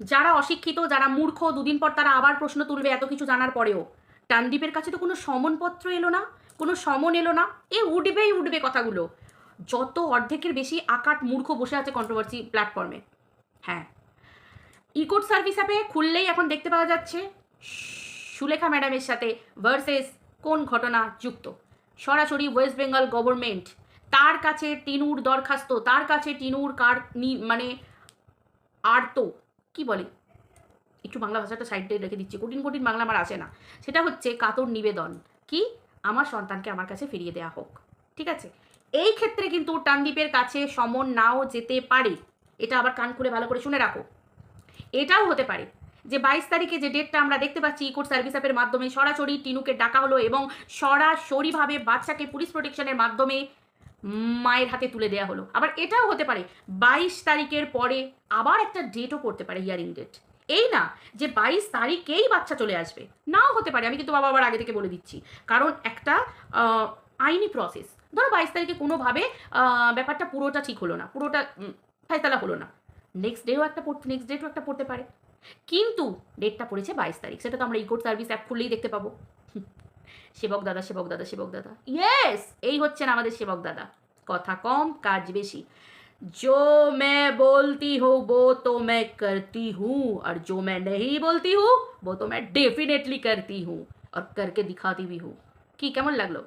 যারা অশিক্ষিত, যারা মূর্খ, দুদিন পর তারা আবার প্রশ্ন তুলবে এত কিছু জানার পরেও। টানদীপের কাছে তো কোনো সমনপত্র এলো না, কোনো সমন এলো না, এ উঠবেই উঠবে কথাগুলো। যত অর্ধেকের বেশি আকাট মূর্খ বসে আছে কন্ট্রোভার্সি প্ল্যাটফর্মে হ্যাঁ। ইকোড সার্ভিস অ্যাপে খুললেই এখন দেখতে পাওয়া যাচ্ছে সুলেখা ম্যাডামের সাথে ভার্সেস কোন ঘটনা যুক্ত। সরাসরি ওয়েস্ট বেঙ্গল গভর্নমেন্ট তার কাছে টিনুর দরখাস্ত, তার কাছে টিনুর কার মানে আর্ত কি বলে? একটু বাংলা ভাষাটা সাইডে রেখে দিচ্ছি। কঠিন কঠিন বাংলা আমার আসে না। সেটা হচ্ছে কাতর নিবেদন কি? আমার সন্তানকে আমার কাছে ফিরিয়ে দেওয়া হোক। ঠিক আছে? এই ক্ষেত্রে কিন্তু টানদীপের কাছে সমন নাও যেতে পারে। এটা আবার কান খুলে ভালো করে শুনে রাখো। এটাও হতে পারে যে বাইশ তারিখে যে ডেটটা আমরা দেখতে পাচ্ছি ইকোড সার্ভিস অ্যাপের মাধ্যমে সরাসরি টিনুকে ডাকা হলো এবং সরাসরিভাবে বাচ্চাকে পুলিশ প্রোটেকশনের মাধ্যমে মায়ের হাতে তুলে দেওয়া হলো। আবার এটাও হতে পারে বাইশ তারিখের পরে আবার একটা ডেটও পড়তে পারে হিয়ারিং ডেট এই না যে বাইশ তারিখেই বাচ্চা চলে আসবে নাও হতে পারে আমি কিন্তু বাবা আবার আগে থেকে বলে দিচ্ছি। কারণ একটা আইনি প্রসেস ধরো বাইশ তারিখে কোনোভাবে ব্যাপারটা পুরোটা ঠিক হলো না পুরোটা উম, হলো না। নেক্সট ডেও একটা পড়তে নেক্সট ডেটও একটা পড়তে পারে। কিন্তু ডেটটা পড়েছে বাইশ তারিখ সেটা তো আমরা ইকোড সার্ভিস অ্যাপ খুললেই দেখতে পাবো। সেবক দাদা সেবক দাদা সেবক দাদা ইয়েস এই হচ্ছেন আমাদের সেবক দাদা কথা কম কাজ বেশি जो मैं बोलती हूँ वो तो मैं करती हूँ और जो मैं नहीं बोलती हूँ वो तो मैं डेफिनेटली करती हूँ और करके दिखाती भी हूँ কি কেমন লাগলো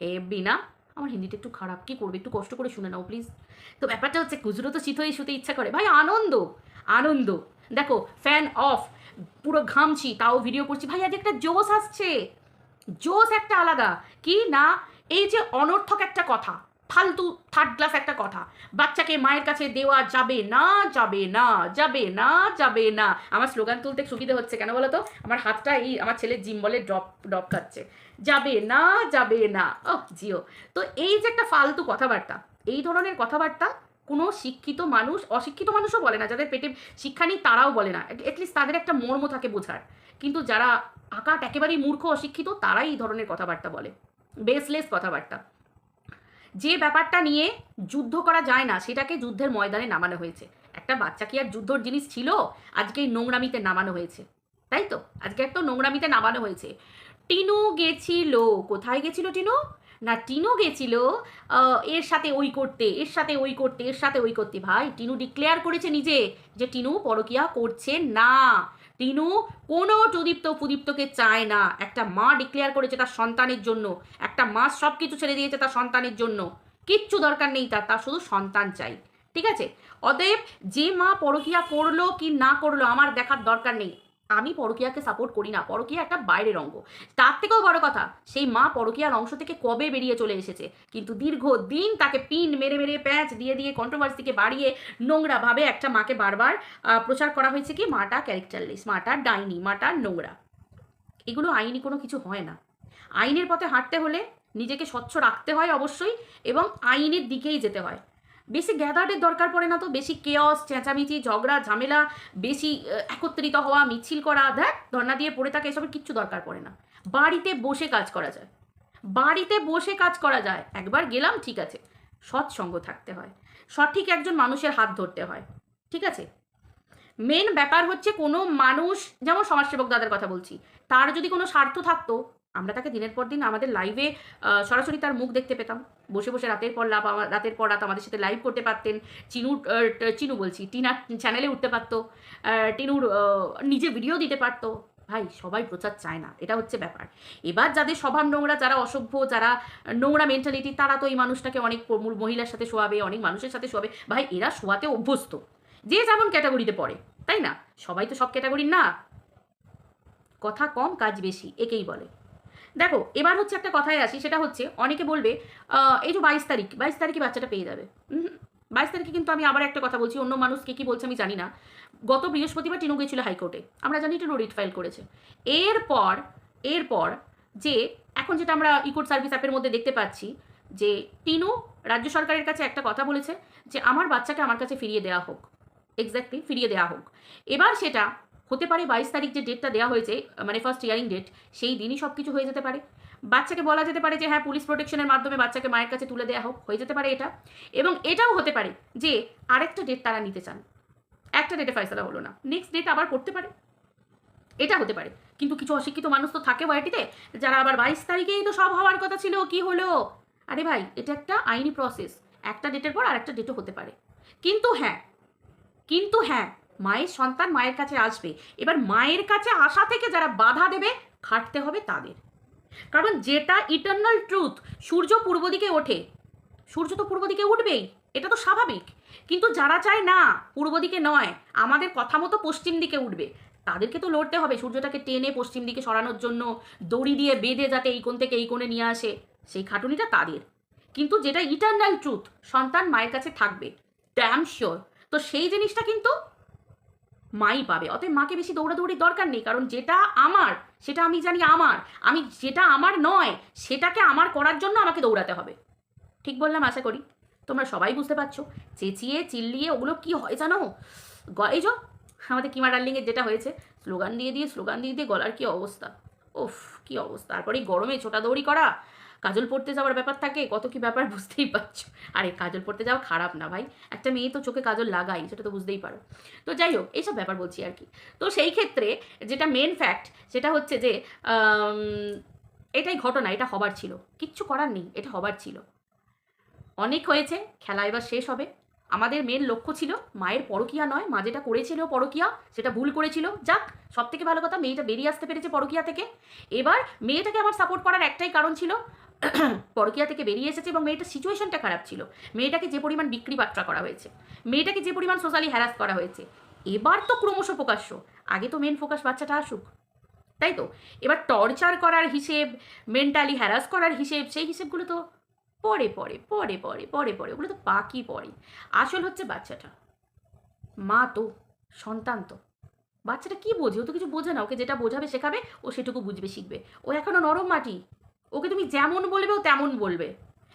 হেবি না আমার হিন্দিটা একটু খারাপ কি করবে একটু কষ্ট করে শুনে নাও প্লিজ তো ব্যাপারটা হচ্ছে খুচরো তো শীত হয়ে শুতে ইচ্ছা করে ভাই আনন্দ আনন্দ দেখো ফ্যান অফ পুরো ঘামছি তাও ভিডিও করছি ভাই আজ একটা জোশ আসছে জোশ একটা আলাদা। কি না, এই যে অনর্থক একটা কথা, ফালতু থার্ড ক্লাস একটা কথা, বাচ্চাকে মায়ের কাছে দেওয়া যাবে না যাবে না যাবে না যাবে না। আমার স্লোগান তুলতে সুবিধা হচ্ছে কেন বলো তো আমার হাতটা এই আমার ছেলের জিম বলে ড্রপ ড্রপ খাচ্ছে। যাবে না যাবে না। ও জিও। তো এই যে একটা ফালতু কথাবার্তা, এই ধরনের কথাবার্তা কোনো শিক্ষিত মানুষ, অশিক্ষিত মানুষও বলে না। যাদের পেটে শিক্ষা নেই তারাও বলে না। অ্যাটলিস্ট তাদের একটা মর্ম থাকে বোঝার। কিন্তু যারা আকাট একেবারেই মূর্খ, অশিক্ষিত, তারাই এই ধরনের কথাবার্তা বলে। বেসলেস কথাবার্তা। যে ব্যাপারটা নিয়ে যুদ্ধ করা যায় না, সেটাকে যুদ্ধের ময়দানে নামানো হয়েছে। একটা বাচ্চা কি আর যুদ্ধর জিনিস ছিল? আজকে নোংরামিতে নামানো হয়েছে। তাই তো? আজকে একটা নোংরামিতে নামানো হয়েছে। টিনু গেছিল। কোথায় গেছিল টিনু? না, টিনু গেছিল এর সাথে ওই করতে, এর সাথে ওই করতে, এর সাথে ওই করতে। ভাই, টিনু ডিক্লেয়ার করেছে নিজে যে টিনু পরকিয়া করছে না। টিনু কোনো প্রদীপ্ত প্রদীপ্তকে চায় না। একটা মা ডিক্লেয়ার করেছে তার সন্তানের জন্য। একটা মা সব কিছু ছেড়ে দিয়েছে তার সন্তানের জন্য। কিচ্ছু দরকার নেই তার তার শুধু সন্তান চাই। ঠিক আছে? অতএব যে মা পরকিয়া করল কি না করল আমার দেখার দরকার নেই। আমি পরকিয়াকে সাপোর্ট করি না। পরকিয়া একটা বাইরের অঙ্গ। তার থেকেও বড় কথা, সেই মা পরকিয়ার অংশ থেকে কবে বেরিয়ে চলে এসেছে? কিন্তু দীর্ঘ দিন তাকে পিন মেরে মেরে প্যাঁচ দিয়ে দিয়ে কন্ট্রোভার্সিকে বাড়িয়ে নোংরাভাবে একটা মাকে বারবার প্রচার করা হয়েছে কি? মাটা ক্যারেক্টারলেস মাটা ডাইনি, মাটা নোংরা। এগুলো আইনি কোনো কিছু হয় না। আইনের পথে হাঁটতে হলে নিজেকে স্বচ্ছ রাখতে হয় অবশ্যই এবং আইনের দিকেই যেতে হয়। বেশি গ্যাদার্ডের দরকার পড়ে না তো, বেশি কেয়স চেঁচামেচি, ঝগড়া, ঝামেলা, বেশি একত্রিত হওয়া, মিছিল করা দেখ ধর্না দিয়ে পড়ে থাকে, এসবের কিচ্ছু দরকার পড়ে না। বাড়িতে বসে কাজ করা যায়। বাড়িতে বসে কাজ করা যায়। একবার গেলাম, ঠিক আছে। সৎসঙ্গ থাকতে হয়। সঠিক একজন মানুষের হাত ধরতে হয়। ঠিক আছে? মেন ব্যাপার হচ্ছে কোনো মানুষ, যেমন সমাজসেবক দাদার কথা বলছি, তার যদি কোনো স্বার্থ থাকতো আমরা তাকে দিনের পর দিন আমাদের লাইভে সরাসরি তার মুখ দেখতে পেতাম। বসে বসে রাতের পর লাভ রাতের পর রাত আমাদের সাথে লাইভ করতে পারতেন। চিনু চিনু বলছি টিনার চ্যানেলে উঠতে পারতো। টিনুর নিজে ভিডিও দিতে পারতো। ভাই, সবাই প্রচার চায় না, এটা হচ্ছে ব্যাপার। এবার যাদের স্বভাব নোংরা, যারা অসভ্য, যারা নোংরা মেন্টালিটি তারা তো এই মানুষটাকে অনেক মহিলার সাথে শোয়াবে, অনেক মানুষের সাথে শোয়াবে। ভাই, এরা শোয়াতে অভ্যস্ত। যে যেমন ক্যাটাগরিতে পড়ে, তাই না? সবাই তো সব ক্যাটাগরির না। কথা কম, কাজ বেশি, একেই বলে। দেখো, এবার হচ্ছে একটা কথায় আসি, সেটা হচ্ছে অনেকে বলবে এই যে বাইশ তারিখ, বাইশ তারিখে বাচ্চাটা পেয়ে যাবে। বাইশ তারিখে কিন্তু আমি আবার একটা কথা বলছি, অন্য মানুষ কে কী বলছে আমি জানি না। গত বৃহস্পতিবার টিনু গেছিল হাইকোর্টে, আমরা জানি টিনু রিট ফাইল করেছে। এরপর এরপর যে এখন যেটা আমরা ইকোড সার্ভিস অ্যাপের মধ্যে দেখতে পাচ্ছি, যে টিনু রাজ্য সরকারের কাছে একটা কথা বলেছে, যে আমার বাচ্চাকে আমার কাছে ফিরিয়ে দেওয়া হোক এক্স্যাক্টলি ফিরিয়ে দেওয়া হোক। এবার সেটা হতে পারে বাইশ তারিখ যে ডেটটা দেওয়া হয়েছে মানে ফার্স্ট ইয়ারিং ডেট সেই দিনই সব কিছু হয়ে যেতে পারে। বাচ্চাকে বলা যেতে পারে যে হ্যাঁ পুলিশ প্রোটেকশনের মাধ্যমে বাচ্চাকে মায়ের কাছে তুলে দেওয়া হোক, হয়ে যেতে পারে এটা। এবং এটাও হতে পারে যে, আরেকটা ডেট তারা নিতে চান। একটা ডেটে ফয়সলা হলো না। নেক্সট ডেট আবার করতে পারে। এটা হতে পারে। কিন্তু কিছু অশিক্ষিত মানুষ তো থাকে ওয়াইটিতে, যারা আবার বাইশ তারিখেই তো সব হওয়ার কথা ছিল, কি হলো? আরে ভাই, এটা একটা আইনি প্রসেস একটা ডেটের পর আর একটা ডেটও হতে পারে। কিন্তু হ্যাঁ কিন্তু হ্যাঁ মায়ের সন্তান মায়ের কাছে আসবে। এবার মায়ের কাছে আসা থেকে যারা বাধা দেবে, খাটতে হবে তাদের। কারণ যেটা ইটার্নাল ট্রুথ সূর্য পূর্ব দিকে ওঠে। সূর্য তো পূর্ব দিকে উঠবেই, এটা তো স্বাভাবিক। কিন্তু যারা চায় না, পূর্ব দিকে নয়, আমাদের কথা মতো পশ্চিম দিকে উঠবে, তাদেরকে তো লড়তে হবে সূর্যটাকে টেনে পশ্চিম দিকে সরানোর জন্য, দড়ি দিয়ে বেঁধে যাতে এই কোণ থেকে এই কোণে নিয়ে আসে, সেই খাটুনিটা তাদের। কিন্তু যেটা ইটার্নাল ট্রুথ সন্তান মায়ের কাছে থাকবে ড্যাম শিওর তো সেই জিনিসটা কিন্তু মাই পাবে। অতএব মাকে বেশি দৌড়াদৌড়ির দরকার নেই, কারণ যেটা আমার, সেটা আমি জানি আমার। আমি যেটা আমার নয়, সেটাকে আমার করার জন্য আমাকে দৌড়াতে হবে। ঠিক বললাম, আশা করি? তোমরা সবাই বুঝতে পারছ? চেঁচিয়ে, চিল্লিয়ে, ওগুলো কি হয় জানো? এই যো, আমাদের কিমা ডার্লিংয়ের যেটা হয়েছে, স্লোগান দিয়ে দিয়ে, স্লোগান দিয়ে দিয়ে গলার কি অবস্থা? ওফ কি অবস্থা। তারপরে গরমে ছোটা দৌড়ি করা কাজল পড়তে যাওয়ার ব্যাপার থাকে, কত কি ব্যাপার বুঝতেই পারছ। আরে, কাজল পড়তে যাওয়া খারাপ না ভাই, একটা মেয়ে তো চোখে কাজল লাগাই, সেটা তো বুঝতেই পারো। তো যাই হোক, এইসব ব্যাপার বলছি আর কি। তো সেই ক্ষেত্রে যেটা মেন ফ্যাক্ট সেটা হচ্ছে যে এটাই ঘটনা, এটা হবার ছিল। কিচ্ছু করার নেই, এটা হবার ছিল। অনেক হয়েছে, খেলা এবার শেষ হবে। আমাদের মেন লক্ষ্য ছিল, মায়ের পরকিয়া নয়, মা যেটা করেছিল পরকিয়া, সেটা ভুল করেছিল। যাক সব থেকে ভালো কথা, মেয়েটা বেরিয়ে আসতে পেরেছে পরকিয়া থেকে। এবার মেয়েটাকে আমার সাপোর্ট করার একটাই কারণ ছিল পরকিয়া থেকে বেরিয়ে এসেছে এবং মেয়েটার সিচুয়েশনটা খারাপ ছিল। মেয়েটাকে যে পরিমাণ বিক্রি বাট্রা করা হয়েছে, মেয়েটাকে যে পরিমাণ সোশ্যালি হ্যারাস করা হয়েছে, এবার তো ক্রমশ প্রকাশ্য। আগে তো মেন ফোকাস বাচ্চাটা আসুক, তাই তো? এবার টর্চার করার হিসেব মেন্টালি হ্যারাস করার হিসেব, সেই হিসেবগুলো তো পরে পরে পরে পরে পরে পরে, ওগুলো তো বাকি পরে। আসল হচ্ছে বাচ্চাটা। মা তো, সন্তান তো। বাচ্চাটা কি বোঝে? ও তো কিছু বোঝে না। ওকে যেটা বোঝাবে শেখাবে, ও সেটুকু বুঝবে, শিখবে। ও এখনও নরম মাটি। ওকে তুমি যেমন বলবে ও তেমন বলবে।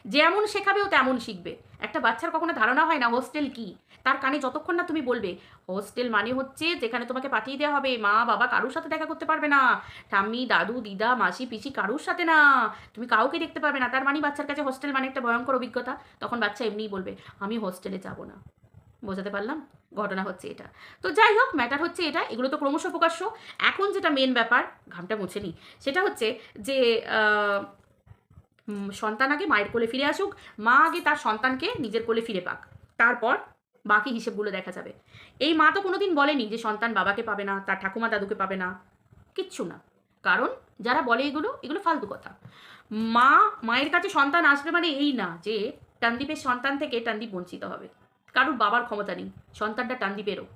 যেমন শেখাবে ও তেমন শিখবে। একটা বাচ্চার কখনো ধারণা হয় না হোস্টেল কি? তার কানে যতক্ষণ না তুমি বলবে হোস্টেল মানে হচ্ছে যেখানে তোমাকে পাঠিয়ে দেওয়া হবে, মা, বাবা কারোর সাথে দেখা করতে পারবে না, ঠাম্মি, দাদু, দিদা, মাসি, পিসি কারোর সাথে না, তুমি কাউকে দেখতে পারবে না, তার মানে বাচ্চার কাছে হোস্টেল মানে একটা ভয়ঙ্কর অভিজ্ঞতা। তখন বাচ্চা এমনিই বলবে, আমি হোস্টেলে যাব না। বোঝাতে পারলাম? ঘটনা হচ্ছে এটা। তো যাই হোক ম্যাটার হচ্ছে এটা, এগুলো তো ক্রমশ প্রকাশ্য। এখন যেটা মেন ব্যাপার, ঘামটা মুছে নি, সেটা হচ্ছে যে সন্তান আগে মায়ের কোলে ফিরে আসুক, মা আগে তার সন্তানকে নিজের কোলে ফিরে পাক। তারপর বাকি হিসেবগুলো দেখা যাবে। এই মা তো কোনোদিন বলেনি যে সন্তান বাবাকে পাবে না, তার ঠাকুমা দাদুকে পাবে না। কিচ্ছু না। কারণ যারা বলে এগুলো এগুলো ফালতু কথা। মা, মায়ের কাছে সন্তান আসবে মানে এই না যে, টানদীপের সন্তান থেকে টানদীপ বঞ্চিত হবে। কারোর বাবার ক্ষমতা নেই। সন্তানটা টানদীপেরও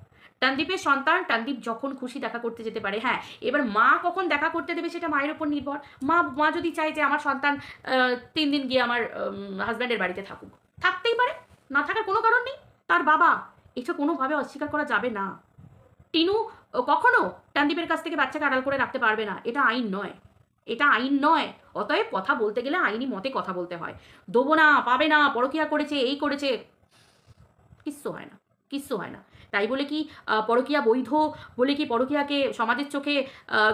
টানদীপের সন্তান টানদীপ যখন খুশি দেখা করতে যেতে পারে হ্যাঁ এবার মা কখন দেখা করতে দেবে সেটা মায়ের ওপর নির্ভর। মা মা যদি চায় যে আমার সন্তান তিন দিন গিয়ে আমার হাজব্যান্ডের বাড়িতে থাকুক। থাকতেই পারে, না থাকার কোনো কারণ নেই। তার বাবা, এটা কোনোভাবে অস্বীকার করা যাবে না। টিনু কখনো টানদীপের কাছ থেকে বাচ্চাকে আড়াল করে রাখতে পারবে না। এটা আইন নয়। এটা আইন নয়। অতএব কথা বলতে গেলে আইনি মতে কথা বলতে হয়। দেবো না, পাবে না, পরকিয়া করেছে, এই করেছে। কিচ্ছু হয় না, কিচ্ছু হয় না। তাই বলে কি পরকীয়া বৈধ বলে কি পরকীয়াকে সমাজের চোখে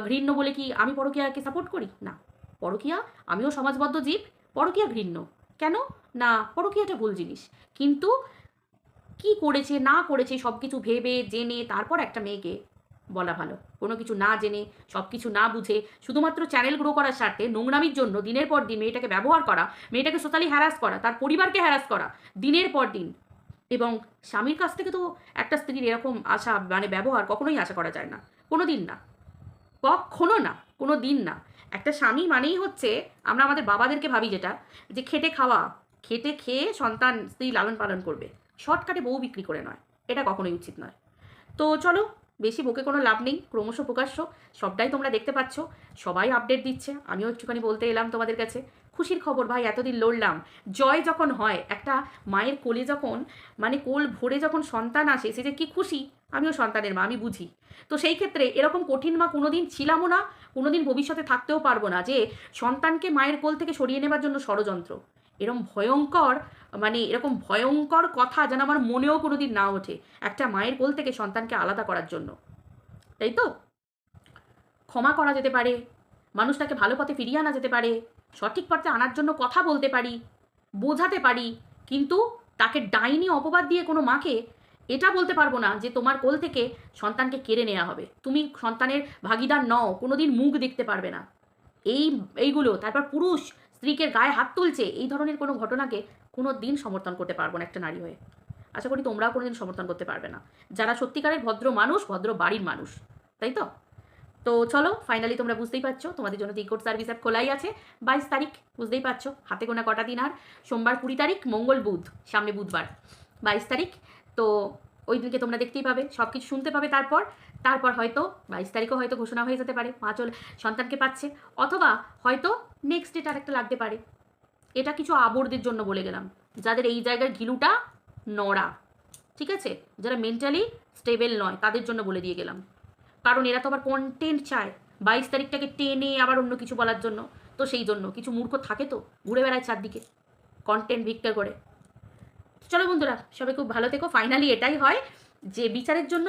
ঘৃণ্য বলে কি আমি পরকীয়াকে সাপোর্ট করি? না। পরকীয়া, আমিও সমাজবদ্ধ জীব, পরকীয়া ঘৃণ্য। কেন? না, পরকীয়াটা ভুল জিনিস। কিন্তু কি করেছে, না করেছে সব কিছু ভেবে, জেনে তারপর একটা মেয়েকে বলা ভালো। কোনো কিছু না জেনে সব কিছু না বুঝে, শুধুমাত্র চ্যানেল গ্রো করার স্বার্থে, নোংরামির জন্য দিনের পর দিন মেয়েটাকে ব্যবহার করা, মেয়েটাকে সোশ্যালি হ্যারাস করা, তার পরিবারকে হ্যারাস করা, দিনের পর দিন এবং স্বামীর কাছ থেকে তো একটা স্ত্রীর এরকম আশা মানে ব্যবহার কখনোই আশা করা যায় না। কোনো দিন না। কখনো না কোনো দিন না। একটা স্বামী মানেই হচ্ছে, আমরা আমাদের বাবাদেরকে ভাবি যেটা, যে খেটে খাওয়া, খেটে খেয়ে সন্তান, স্ত্রী লালন পালন করবে। শর্টকাটে বউ বিক্রি করে নয়। এটা কখনোই উচিত নয়। তো চলো, বেশি বকে কোনো লাভ নেই, ক্রমশ প্রকাশ্য, সবটাই তোমরা দেখতে পাচ্ছ। সবাই আপডেট দিচ্ছে। আমিও একটুখানি বলতে এলাম তোমাদের কাছে। খুশির খবর, ভাই, এতদিন লড়লাম। জয় যখন হয়, একটা মায়ের কোলে যখন মানে কোল ভরে যখন সন্তান আসে, সে যে কি খুশি, আমিও সন্তানের মা, আমি বুঝি। তো সেই ক্ষেত্রে এরকম কঠিন মা কোনোদিন ছিলামও না, কোনোদিন ভবিষ্যতে থাকতেও পারব না যে সন্তানকে মায়ের কোল থেকে সরিয়ে নেবার জন্য ষড়যন্ত্র। এরকম ভয়ঙ্কর মানে এরকম ভয়ঙ্কর কথা যেন আমার মনেও কোনোদিন না ওঠে, একটা মায়ের কোল থেকে সন্তানকে আলাদা করার জন্য। তাই তো? ক্ষমা করা যেতে পারে, মানুষটাকে ভালো পথে ফিরিয়ে আনা যেতে পারে সঠিক পথে আনার জন্য কথা বলতে পারি, বোঝাতে পারি, কিন্তু তাকে ডাইনি অপবাদ দিয়ে কোনো মাকে এটা বলতে পারব না যে তোমার কোল থেকে সন্তানকে কেড়ে নেওয়া হবে। তুমি সন্তানের ভাগিদার নও, কোনোদিন মুখ দেখতে পারবে না। এই, এইগুলো, তারপর পুরুষ স্ত্রীকে গায়ে হাত তুলছে, এই ধরনের কোনো ঘটনাকে কোনো দিন সমর্থন করতে পারব না একটা নারী হয়ে। আশা করি তোমরাও কোনোদিন সমর্থন করতে পারবে না। যারা সত্যিকারের ভদ্র মানুষ, ভদ্র বাড়ির মানুষ, তাই তো? তো চলো ফাইনালি তোমরা বুঝতেই পারছ, তোমাদের জন্য টিকট সার্ভিস অ্যাপ খোলাই আছে, বাইশ তারিখ, বুঝতেই পারছ, হাতে গোনা কটা দিন আর, সোমবার কুড়ি তারিখ, মঙ্গল বুধ, সামনে বুধবার, বাইশ তারিখ, তো ওই দিনকে তোমরা দেখতেই পাবে সব কিছু শুনতে পাবে তারপর তারপর হয়তো বাইশ তারিখও হয়তো ঘোষণা হয়ে যেতে পারে, মা চলে, সন্তানকে পাচ্ছে, অথবা হয়তো নেক্সট ডেট আরেকটা লাগতে পারে, এটা কিছু আবরদের জন্য বলে গেলাম, যাদের এই জায়গার ঘিলুটা নড়া, ঠিক আছে? যারা মেন্টালি স্টেবল নয়, তাদের জন্য বলে দিয়ে গেলাম। কারণ এরা তো আবার কন্টেন্ট চায়। বাইশ তারিখটাকে টেনে আবার অন্য কিছু বলার জন্য। তো সেই জন্য, কিছু মূর্খ থাকে তো, ঘুরে বেড়ায় চারদিকে কন্টেন্ট ভিক্টর করে। চলো বন্ধুরা, সবাই খুব ভালো থেকো। ফাইনালি এটাই হয় যে বিচারের জন্য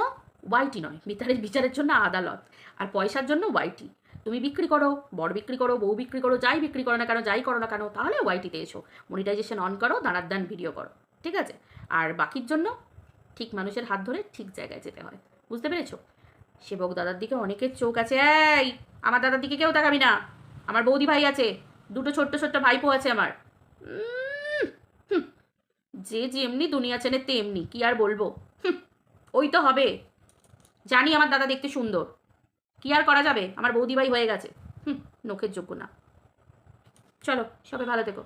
ওয়াইটি নয়, বিচারের বিচারের জন্য আদালত, আর পয়সার জন্য ওয়াইটি তুমি বিক্রি করো বড় বিক্রি করো, বউ বিক্রি করো, যাই বিক্রি করো না কেন, যাই করো না কেন, তাহলে ওয়াইটিতে এসো। মনিটাইজেশন অন করো, দাঁড়ার দান ভিডিও করো, ঠিক আছে? আর বাকির জন্য ঠিক মানুষের হাত ধরে ঠিক জায়গায় যেতে হয়। বুঝতে পেরেছ? সেবক দাদার দিকে অনেকের চোখ আছে, এই, আমার দাদার দিকে কেউ তাকাবি না। আমার বৌদি ভাই আছে, দুটো ছোট্ট ছোট্ট ভাইপো আছে আমার। যে যেমনি দুনিয়া চেনে তেমনি, কি আর বলব? ওই তো হবে। জানি আমার দাদা দেখতে সুন্দর। কি আর করা যাবে? আমার বৌদি ভাই হয়ে গেছে। হুম, নখের যোগ্য না। চলো, সবাই ভালো থেকো।